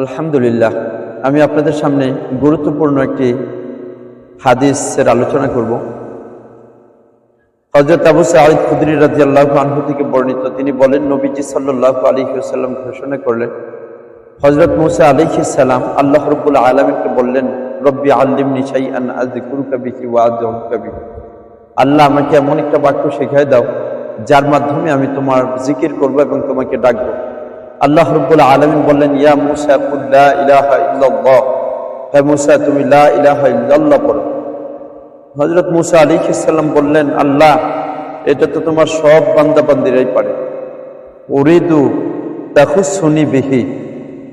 আলহামদুলিল্লাহ, আমি আপনাদের সামনে গুরুত্বপূর্ণ একটি হাদিসের আলোচনা করব। হজরত আবু সাঈদ খুদরি রাজি আল্লাহ আনহু থেকে বর্ণিত, তিনি বলেন, নবীজি সাল্লাহ আলী সাল্লাম ঘোষণা করলেন হজরত মুসা আলী সাল্লাম আল্লাহ রব্বুল আলমীকে বললেন, রব্বি আল্লিম নিশাই আন আজকুর কবিহি ওয়াজ কবি আল্লাহ আমাকে এমন একটা বাক্য শেখায় দাও, যার মাধ্যমে আমি তোমার জিকির করব এবং তোমাকে ডাকবো। আল্লাহ রব্বুল আলমিন বললেন, ইয়া মুসা কুল্লা ইলাহা ইল্লাল্লাহ। হে মুসা, তুমি লা ইলাহা ইল্লাল্লাহ পড়ো হজরত মুসা আলী বললেন, আল্লাহ, এটা তো তোমার সব বান্দা বান্দিরাই পারে। উরিদু দেখো শুনি বিহি।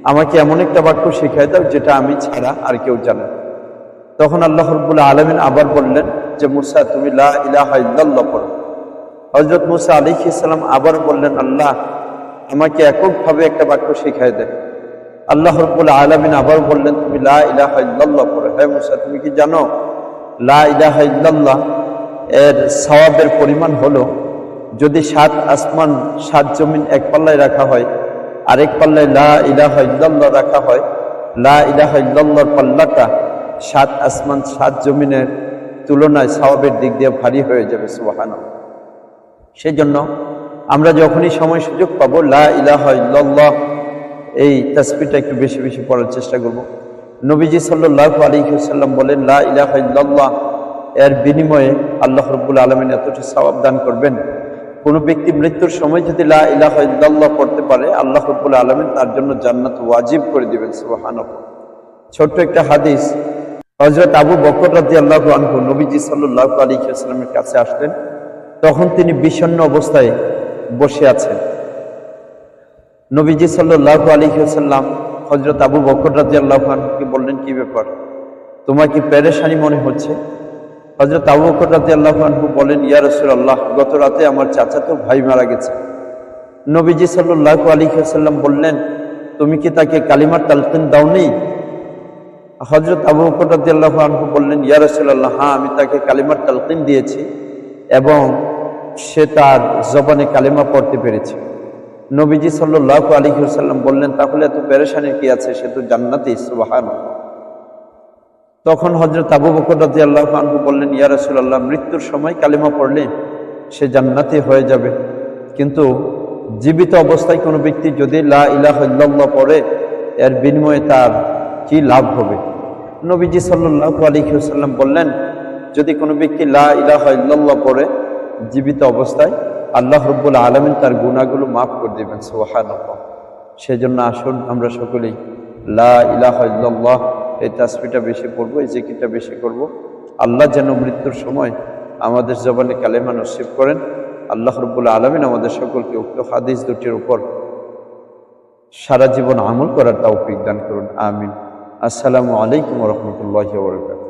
আমাকে এমন একটা বাক্য শিখাই দাও যেটা আমি ছাড়া আর কেউ জানে। তখন আল্লাহ রব্বুল আলমিন আবার বললেন যে, মুসা, তুমি লা ইলাহা ইল্লাল্লাহ পড়ো হজরত মুসা আলী আবার বললেন, আল্লাহ আমাকে এককভাবে একটা বাক্য শিখাই দেন। আল্লাহ রব্বুল আলমিন আবার বললেন, তুমি লা ইলাহা ইল্লাল্লাহ পড়ো। হ্যাঁ মুসা, তুমি কি জানো? লা ইলাহা ইল্লাল্লাহ এর সওয়াবের পরিমাণ হলো, যদি সাত আসমান, সাত জমিন এক পাল্লায় রাখা হয়, আরেক পাল্লায় লা ইলাহা ইল্লাল্লাহ রাখা হয়, লা ইলাহা ইল্লাল্লাহর পাল্লাটা সাত আসমান, সাত জমিনের তুলনায় সওয়াবের দিক দিয়ে ভারী হয়ে যাবে, সুবহানাল্লাহ। সেই জন্য আমরা যখনই সময় সুযোগ পাবো, লা ইলাহা ইল্লাল্লাহ, এই তাসবিটা একটু বেশি বেশি পড়ার চেষ্টা করব। নবীজি সাল্লাল্লাহু আলাইহি ওয়াসাল্লাম বলেন, লা ইলাহা ইল্লাল্লাহ, এর বিনিময়ে আল্লাহ রাব্বুল আলামিন এতটা সওয়াব দান করবেন। কোনো ব্যক্তি মৃত্যুর সময় যদি লা ইলাহা ইল্লাল্লাহ পড়তে পারে, আল্লাহ রাব্বুল আলামিন তার জন্য জান্নাত ওয়াজিব করে দিবেন, সুবহানাল্লাহ। ছোট্ট একটা হাদিস, হযরত আবু বকর রাদিয়াল্লাহু আনহু নবীজি সাল্লাল্লাহু আলাইহি ওয়াসাল্লামের কাছে আসলেন। তখন তিনি বিষণ্ণ অবস্থায় বসে আছেন। নবীজি সাল্লাল্লাহু আলাইহি ওয়াসাল্লাম হযরত আবু বকর রাদিয়াল্লাহু আনহুকে বললেন, কি ব্যাপার? তোমার কি প্যারেশানি মনে হচ্ছে? হযরত আবু বকর রাদিয়াল্লাহু আনহু বলেন, ইয়া রাসূলুল্লাহ, গত রাতে আমার চাচাতো ভাই মারা গেছে। নবীজি সাল্লাল্লাহু আলাইহি ওয়াসাল্লাম বললেন, তুমি কি তাকে কালিমার তালকিন দাওনি? হযরত আবু বকর রাদিয়াল্লাহু আনহু বললেন, ইয়া রাসূলুল্লাহ হ্যাঁ আমি তাকে কালিমার তালকিন দিয়েছি এবং সে তার জবানে কালিমা পড়তে পেরেছে। নবীজি সাল্লাহ আলী সাল্লাম বললেন, তাহলে এত পেরেশানির কি আছে? সে তো জান্নাতি সুবাহান তখন হজরত আবু বকর আল্লাহ আনহু বললেন, ইয়া রসুল্লাহ মৃত্যুর সময় কালিমা পড়লে সে জান্নাতি হয়ে যাবে। কিন্তু জীবিত অবস্থায় কোনো ব্যক্তি যদি লা ইলাহ ইল্লাল্লাহ পড়ে, এর বিনিময়ে তার কি লাভ হবে? নবীজি সাল্লাহ আলী সাল্লাম বললেন, যদি কোনো ব্যক্তি লা ইলাহা ইল্লাল্লাহ পড়ে জীবিত অবস্থায় আল্লাহ রব্বুল আলমিন তার গুণাগুলো মাফ করে দেবেন সোহান সেই জন্য আসুন আমরা সকলেই, লা ইলাহা এই তাসবিটা বেশি পড়ব, এই জিকিরটা বেশি করব। আল্লাহ যেন মৃত্যুর সময় আমাদের জবানে কালেমা নসিব করেন। আল্লাহ রব্বুল আলমিন আমাদের সকলকে উক্ত হাদিস দুটির উপর সারা জীবন আমল করার তাও দান করুন, আমিন। আসসালামু আলাইকুম রহমতুল্লাহ বরকাত